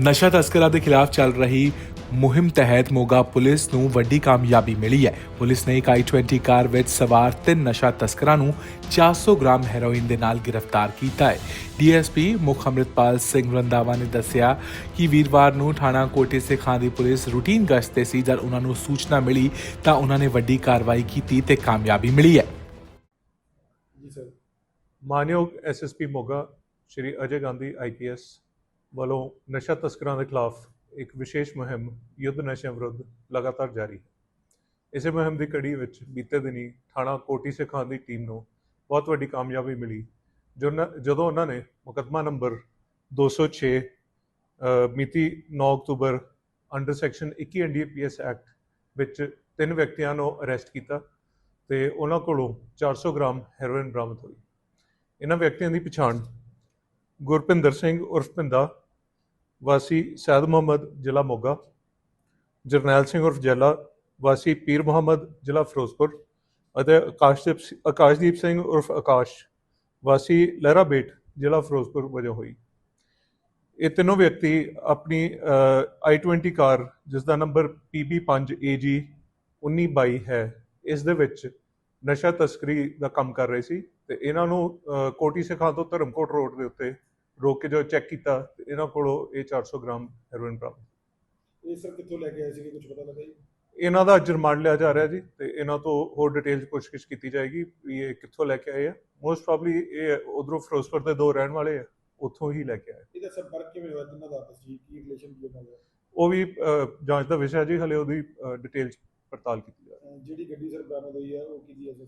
ਨਸ਼ਾ ਤਸਕਰਾਂ ਦੇ ਖਿਲਾਫ ਚੱਲ ਰਹੀ ਮੁਹਿੰਮ ਤਹਿਤ ਮੋਗਾ ਪੁਲਿਸ ਨੂੰ ਵੱਡੀ ਕਾਮਯਾਬੀ ਮਿਲੀ ਹੈ। ਪੁਲਿਸ ਨੇ ਇੱਕ i20 ਕਾਰ ਵਿੱਚ ਸਵਾਰ ਤਿੰਨ ਨਸ਼ਾ ਤਸਕਰਾਂ ਨੂੰ 400 ਗ੍ਰਾਮ ਹੈਰੋਇਨ ਦੇ ਨਾਲ ਗ੍ਰਿਫਤਾਰ ਕੀਤਾ ਹੈ। ਡੀਐਸਪੀ ਮੁਖ ਅੰਮ੍ਰਿਤਪਾਲ ਸਿੰਘ ਰੰਦਾਵਾ ਨੇ ਦੱਸਿਆ ਕਿ ਵੀਰਵਾਰ ਨੂੰ ਥਾਣਾ ਕੋਟੇ ਸਿਖਾਂ ਦੀ ਪੁਲਿਸ ਰੂਟੀਨ ਗਸ਼ਤ ਤੇ ਸੀ। ਜਦ ਉਹਨਾਂ ਨੂੰ ਸੂਚਨਾ ਮਿਲੀ ਤਾਂ ਉਹਨਾਂ ਨੇ ਵੱਡੀ ਕਾਰਵਾਈ ਕੀਤੀ ਤੇ ਕਾਮਯਾਬੀ ਮਿਲੀ ਹੈ। ਜੀ ਸਰ। ਮਾਨਯੋਗ ਐਸਐਸਪੀ ਮੋਗਾ ਸ਼੍ਰੀ ਅਜੇ ਗਾਂਧੀ ਆਈਪੀਐਸ ਵੱਲੋਂ ਨਸ਼ਾ ਤਸਕਰਾਂ ਦੇ ਖਿਲਾਫ ਇੱਕ ਵਿਸ਼ੇਸ਼ ਮੁਹਿੰਮ ਯੁੱਧ ਨਸ਼ਿਆਂ ਵਿਰੁੱਧ ਲਗਾਤਾਰ ਜਾਰੀ ਹੈ। ਇਸੇ ਮੁਹਿੰਮ ਦੀ ਕੜੀ ਵਿੱਚ ਬੀਤੇ ਦਿਨੀ ਥਾਣਾ ਕੋਟੀ ਸਿੱਖਾਂ ਦੀ ਟੀਮ ਨੂੰ ਬਹੁਤ ਵੱਡੀ ਕਾਮਯਾਬੀ ਮਿਲੀ ਜਦੋਂ ਉਹਨਾਂ ਨੇ ਮੁਕੱਦਮਾ ਨੰਬਰ 206 ਅ, ਮਿਤੀ 9 ਅਕਤੂਬਰ ਅੰਡਰ ਸੈਕਸ਼ਨ 21 ਐਨਡੀਪੀਐਸ ਐਕਟ ਵਿੱਚ ਤਿੰਨ ਵਿਅਕਤੀਆਂ ਨੂੰ ਅਰੈਸਟ ਕੀਤਾ ਤੇ ਉਹਨਾਂ ਕੋਲੋਂ 400 ਗ੍ਰਾਮ ਹੈਰੋਇਨ ਬਰਾਮਦ ਹੋਈ। ਇਹਨਾਂ ਵਿਅਕਤੀਆਂ ਦੀ ਪਛਾਣ ਗੁਰਪਿੰਦਰ ਸਿੰਘ ਉਰਫ ਪਿੰਦਾ ਵਾਸੀ ਸੈਦ ਮੁਹੰਮਦ ਜ਼ਿਲ੍ਹਾ ਮੋਗਾ, ਜਰਨੈਲ ਸਿੰਘ ਉਰਫ ਜੈਲਾ, ਵਾਸੀ ਪੀਰ ਮੁਹੰਮਦ ਜ਼ਿਲ੍ਹਾ ਫਿਰੋਜ਼ਪੁਰ ਅਤੇ ਆਕਾਸ਼ਦੀਪ ਆਕਾਸ਼ਦੀਪ ਸਿੰਘ ਉਰਫ ਆਕਾਸ਼, ਵਾਸੀ ਲਹਿਰਾਬੇਟ ਜ਼ਿਲ੍ਹਾ ਫਿਰੋਜ਼ਪੁਰ ਵਜੋਂ ਹੋਈ। ਇਹ ਤਿੰਨੋਂ ਵਿਅਕਤੀ ਆਪਣੀ i20 ਕਾਰ ਜਿਸ ਦਾ ਨੰਬਰ PB5AG 1922 ਹੈ, ਇਸ ਦੇ ਵਿੱਚ ਨਸ਼ਾ ਤਸਕਰੀ ਦਾ ਕੰਮ ਕਰ ਰਹੇ ਸੀ ਤੇ ਇਹਨਾਂ ਨੂੰ ਕੋਟੀ ਸਿੱਖਾਂ ਤੋਂ ਧਰਮਕੋਟ ਰੋਡ ਦੇ ਉੱਤੇ ਰੋਕ ਕੇ ਜਦੋਂ ਚੈੱਕ ਕੀਤਾ ਤੇ ਇਹਨਾਂ ਕੋਲੋਂ ਇਹ 400 ਗ੍ਰਾਮ ਹੈਰੋਇਨ ਬਰਾਮਦ। ਇਹ ਸਰ ਕਿੱਥੋਂ ਲੈ ਕੇ ਆਏ ਸੀਗੇ ਕੁਝ ਪਤਾ ਲੱਗਾ ਜੀ? ਇਹਨਾਂ ਦਾ ਅੱਜ ਰਿਮਾਂਡ ਲਿਆ ਜਾ ਰਿਹਾ ਜੀ ਤੇ ਇਹਨਾਂ ਤੋਂ ਹੋਰ ਡਿਟੇਲ ਪੁੱਛਗਿੱਛ ਕੀਤੀ ਜਾਏਗੀ ਵੀ ਇਹ ਕਿੱਥੋਂ ਲੈ ਕੇ ਆਏ ਆ। ਮੋਸਟ ਪ੍ਰੋਬਬਲੀ ਇਹ ਉਧਰੋਂ ਫਿਰੋਜ਼ਪੁਰ ਦੇ ਦੋ ਰਹਿਣ ਵਾਲੇ ਆ ਉੱਥੋਂ ਹੀ ਲੈ ਕੇ ਆਏ। ਇਹਦਾ ਸੰਪਰਕ ਕਿਵੇਂ ਹੋਇਆ? ਤਿੰਨਾਂ ਦਾ ਆਪਸ 'ਚ ਜੀ? ਕੀ ਰਿਲੇਸ਼ਨ ਕੀ ਉਹਨਾਂ ਦਾ? ਉਹ ਵੀ ਜਾਂਚ ਦਾ ਵਿਸ਼ਾ ਜੀ ਹਲੇ ਉਹਦੀ ਡਿਟੇਲ ਪੜਤਾਲ ਕੀਤੀ ਜਾ ਰਹੀ ਹੈ। ਜਿਹੜੀ ਗੱਡੀ ਸਰ ਬਰਾਮਦ ਹੋਈ ਹੈ ਉਹ ਕਿਹਦੀ ਹੈ ਸਰ?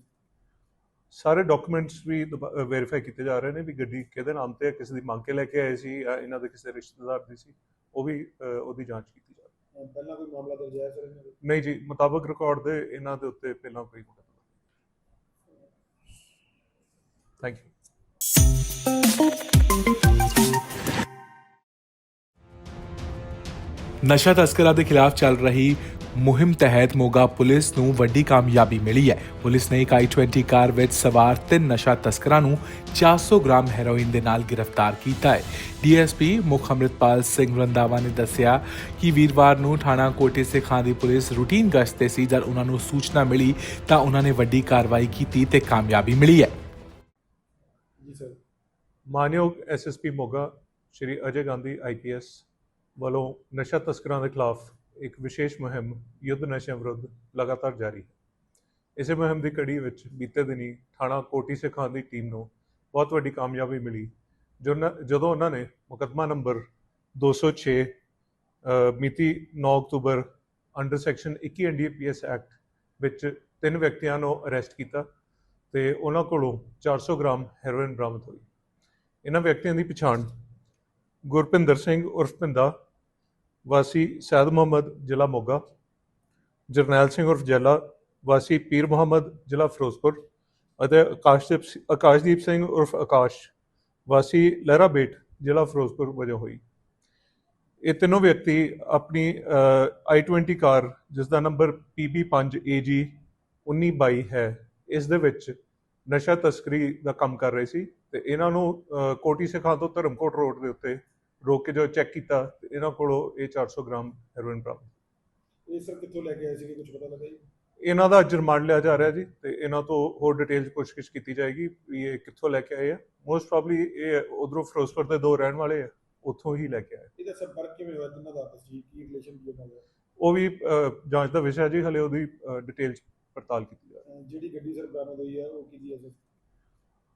ਸਾਰੇ ਡਾਕੂਮੈਂਟਸ ਵੀ ਵੈਰੀਫਾਈ ਕੀਤੇ ਜਾ ਰਹੇ ਨੇ ਵੀ ਗੱਡੀ ਕਿਹਦੇ ਨਾਮ ਤੇ ਹੈ ਕਿਸੇ ਦੀ ਮੰਗ ਕੇ ਲੈ ਕੇ ਆਏ ਸੀ ਜਾਂ ਇਹਨਾਂ ਦੇ ਕਿਸੇ ਰਿਸ਼ਤੇਦਾਰ ਦੀ ਸੀ ਉਹ ਵੀ ਉਹਦੀ ਜਾਂਚ ਕੀਤੀ ਜਾ ਰਹੀ ਹੈ। ਪਹਿਲਾਂ ਕੋਈ ਮਾਮਲਾ ਦਰਜ ਹੈ ਸਰ ਇਹਨਾਂ ਦੇ? ਨਹੀਂ ਜੀ ਮੁਤਾਬਕ ਰਿਕਾਰਡ ਦੇ ਇਹਨਾਂ ਦੇ ਉੱਤੇ ਪਹਿਲਾਂ ਕੋਈ ਮੁਕੱਦਮਾ ਥੈਂਕ ਯੂ ਨਸ਼ਾ ਤਸਕਰਾਂ ਦੇ ਖਿਲਾਫ ਚੱਲ ਰਹੀ ਮੁਹਿੰਮ ਤਹਿਤ ਮੋਗਾ ਪੁਲਿਸ ਨੂੰ ਵੱਡੀ ਕਾਮਯਾਬੀ ਮਿਲੀ ਹੈ। ਪੁਲਿਸ ਨੇ ਇੱਕ i20 ਕਾਰ ਵਿੱਚ ਸਵਾਰ ਤਿੰਨ ਨਸ਼ਾ ਤਸਕਰਾਂ ਨੂੰ 400 ਗ੍ਰਾਮ ਹੈਰੋਇਨ ਦੇ ਨਾਲ ਗ੍ਰਿਫਤਾਰ ਕੀਤਾ ਹੈ। ਡੀਐਸਪੀ ਮੁਖ ਅੰਮ੍ਰਿਤਪਾਲ ਸਿੰਘ ਰੰਦਾਵਾ ਨੇ ਦੱਸਿਆ ਕਿ ਵੀਰਵਾਰ ਨੂੰ ਥਾਣਾ ਕੋਟੇ ਸਿੱਖਾਂ ਦੀ ਪੁਲਿਸ ਰੂਟੀਨ ਗਸ਼ਤ ਤੇ ਸੀ। ਜਦ ਉਹਨਾਂ ਨੂੰ ਸੂਚਨਾ ਮਿਲੀ ਤਾਂ ਉਹਨਾਂ ਨੇ ਵੱਡੀ ਕਾਰਵਾਈ ਕੀਤੀ ਤੇ ਕਾਮਯਾਬੀ ਮਿਲੀ ਹੈ। ਜੀ ਸਰ, ਮਾਨਯੋਗ ਐਸਐਸਪੀ ਮੋਗਾ ਸ਼੍ਰੀ ਅਜੇ ਗਾਂਧੀ ਆਈਪੀਐਸ ਵੱਲੋਂ ਨਸ਼ਾ ਤਸਕਰਾਂ ਦੇ ਖਿਲਾਫ ਇੱਕ ਵਿਸ਼ੇਸ਼ ਮੁਹਿੰਮ ਯੁੱਧ ਨਸ਼ਿਆਂ ਵਿਰੁੱਧ ਲਗਾਤਾਰ ਜਾਰੀ ਹੈ। ਇਸੇ ਮੁਹਿੰਮ ਦੀ ਕੜੀ ਵਿੱਚ ਬੀਤੇ ਦਿਨੀ ਥਾਣਾ ਕੋਟੀ ਸਿੱਖਾਂ ਦੀ ਟੀਮ ਨੂੰ ਬਹੁਤ ਵੱਡੀ ਕਾਮਯਾਬੀ ਮਿਲੀ ਜਦੋਂ ਉਹਨਾਂ ਨੇ ਮੁਕੱਦਮਾ ਨੰਬਰ 206 ਅ, ਮਿਤੀ 9 ਅਕਤੂਬਰ ਅੰਡਰ ਸੈਕਸ਼ਨ 21 ਐਨਡੀਪੀਐਸ ਐਕਟ ਵਿੱਚ ਤਿੰਨ ਵਿਅਕਤੀਆਂ ਨੂੰ ਅਰੈਸਟ ਕੀਤਾ ਤੇ ਉਹਨਾਂ ਕੋਲੋਂ 400 ਗ੍ਰਾਮ ਹੈਰੋਇਨ ਬਰਾਮਦ ਹੋਈ। ਇਹਨਾਂ ਵਿਅਕਤੀਆਂ ਦੀ ਪਛਾਣ ਗੁਰਪਿੰਦਰ ਸਿੰਘ ਉਰਫ ਪਿੰਦਾ ਵਾਸੀ ਸੈਦ ਮੁਹੰਮਦ, ਜ਼ਿਲ੍ਹਾ ਮੋਗਾ। ਜਰਨੈਲ ਸਿੰਘ ਉਰਫ ਜੈਲਾ, ਵਾਸੀ ਪੀਰ ਮੁਹੰਮਦ, ਜ਼ਿਲ੍ਹਾ ਫਿਰੋਜ਼ਪੁਰ ਅਤੇ ਆਕਾਸ਼ਦੀਪ ਆਕਾਸ਼ਦੀਪ ਸਿੰਘ ਉਰਫ ਆਕਾਸ਼, ਵਾਸੀ ਲਹਿਰਾਬੇਟ ਜ਼ਿਲ੍ਹਾ ਫਿਰੋਜ਼ਪੁਰ ਵਜੋਂ ਹੋਈ। ਇਹ ਤਿੰਨੋਂ ਵਿਅਕਤੀ ਆਪਣੀ i20 ਕਾਰ ਜਿਸ ਦਾ ਨੰਬਰ PB5AG 1922 ਹੈ, ਇਸ ਦੇ ਵਿੱਚ ਨਸ਼ਾ ਤਸਕਰੀ ਦਾ ਕੰਮ ਕਰ ਰਹੇ ਸੀ ਤੇ ਇਹਨਾਂ ਨੂੰ ਕੋਟੀ ਸਿੱਖਾਂ ਤੋਂ ਧਰਮਕੋਟ ਰੋਡ ਦੇ ਉੱਤੇ ਰੋਕ ਕੇ ਜਦੋਂ ਚੈੱਕ ਕੀਤਾ ਤੇ ਇਹਨਾਂ ਕੋਲੋਂ ਇਹ 400 ਗ੍ਰਾਮ ਹੈਰੋਇਨ ਬਰਾਮਦ ਇਹ ਸਰ ਕਿੱਥੋਂ ਲੈ ਕੇ ਆਏ ਸੀਗੇ ਕੁਝ ਪਤਾ ਲੱਗਾ ਜੀ? ਇਹਨਾਂ ਦਾ ਅੱਜ ਰਿਮਾਂਡ ਲਿਆ ਜਾ ਰਿਹਾ ਜੀ ਤੇ ਇਹਨਾਂ ਤੋਂ ਹੋਰ ਡਿਟੇਲ ਪੁੱਛਗਿੱਛ ਕੀਤੀ ਜਾਏਗੀ ਵੀ ਇਹ ਕਿੱਥੋਂ ਲੈ ਕੇ ਆਏ ਆ। ਮੋਸਟ ਪ੍ਰੋਬਬਲੀ ਇਹ ਉਧਰੋਂ ਫਿਰੋਜ਼ਪੁਰ ਦੇ ਦੋ ਰਹਿਣ ਵਾਲੇ ਆ ਉੱਥੋਂ ਹੀ ਲੈ ਕੇ ਆਏ। ਇਹਦਾ ਸੰਪਰਕ ਕਿਵੇਂ ਹੋਇਆ? ਤਿੰਨਾਂ ਦਾ ਆਪਸ 'ਚ ਜੀ? ਕੀ ਰਿਲੇਸ਼ਨ ਕੀ ਉਹਨਾਂ ਦਾ? ਉਹ ਵੀ ਜਾਂਚ ਦਾ ਵਿਸ਼ਾ ਜੀ ਹਲੇ ਉਹਦੀ ਡਿਟੇਲ ਪੜਤਾਲ ਕੀਤੀ ਜਾ ਰਹੀ ਹੈ। ਜਿਹੜੀ ਗੱਡੀ ਸਰ ਬਰਾਮਦ ਹੋਈ ਹੈ ਉਹ ਕਿਹਦੀ ਹੈ ਸਰ?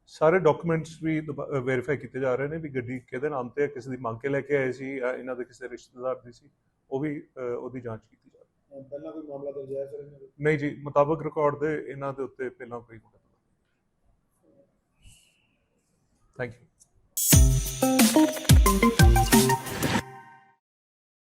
ਸਾਰੇ ਡਾਕੂਮੈਂਟਸ ਵੀ ਵੈਰੀਫਾਈ ਕੀਤੇ ਜਾ ਰਹੇ ਨੇ ਵੀ ਗੱਡੀ ਕਿਹਦੇ ਨਾਮ ਤੇ ਹੈ ਕਿਸੇ ਦੀ ਮੰਗ ਕੇ ਲੈ ਕੇ ਆਏ ਸੀ ਇਹਨਾਂ ਦੇ ਕਿਸੇ ਰਿਸ਼ਤੇਦਾਰ ਦੀ ਸੀ ਉਹ ਵੀ ਉਹਦੀ ਜਾਂਚ ਕੀਤੀ ਜਾ ਰਹੀ ਹੈ। ਪਹਿਲਾਂ ਕੋਈ ਮਾਮਲਾ ਦਰਜ ਹੈ ਸਰ ਨਹੀਂ ਜੀ ਮੁਤਾਬਕ ਰਿਕਾਰਡ ਦੇ ਇਹਨਾਂ ਦੇ ਉੱਤੇ ਪਹਿਲਾਂ ਕੋਈ ਮੁਕੱਦਮਾ ਥੈਂਕ ਯੂ